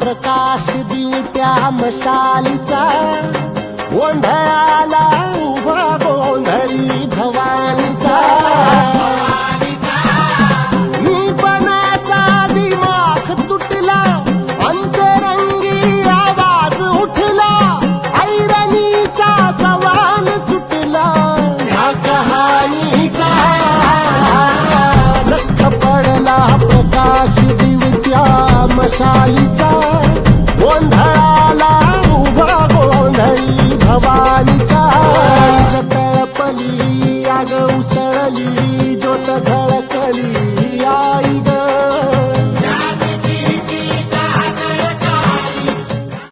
प्रकाश दिवट्या मशालीचा गोंधळाला उभा गोंधळी भवानीचा. मी पणाचा दिमाख तुटला अंतरंगी आवाज उठला ऐरणीचा सवाल सुटला. ह्या कहाणीचा. लख पडला प्रकाश शालीचा गोंधळाला उभा गोंधळी भवानीचा. तळपली आग उसळली जोत झळकली.